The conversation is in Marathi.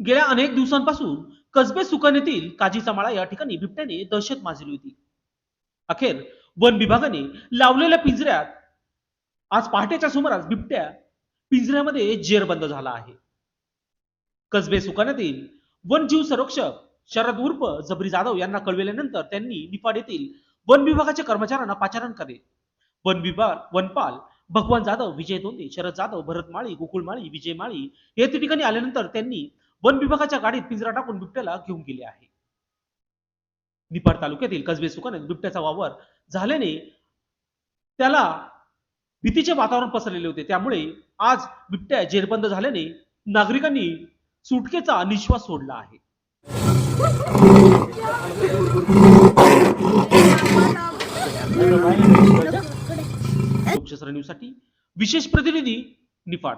गेल्या अनेक दिवसांपासून कसबे सुकन येथील काजीचा माळा या ठिकाणी बिबट्याने दहशत माजली होती. अखेर वन विभागाने लावलेल्या पिंजऱ्यात आज पहाटेच्या सुमारास बिबट्या पिंजऱ्यामध्ये जेरबंद झाला आहे. कसबे सुकानातील वनजीव संरक्षक शरद उर्फ जबरी जाधव यांना कळविल्यानंतर त्यांनी निफाड येथील वन विभागाच्या कर्मचाऱ्यांना पाचारण करे वन विभाग वनपाल भगवान जाधव विजय दोंदे शरद जाधव भरत माळी गोकुळ माळी विजय माळी या ठिकाणी आल्यानंतर त्यांनी वन विभागाच्या गाडीत पिंजरा टाकून बिबट्याला घेऊन गेले आहे. निफाड तालुक्यातील कसबे सुकानेत बिबट्याचा वावर झाल्याने त्याला भीतीचे वातावरण पसरलेले होते. त्यामुळे आज बिबट्या जेरबंद झाल्याने नागरिकांनी सुटकेचा निश्वास सोडला आहे. लोकशास्त्र सरणीसाठी विशेष प्रतिनिधी निफाड.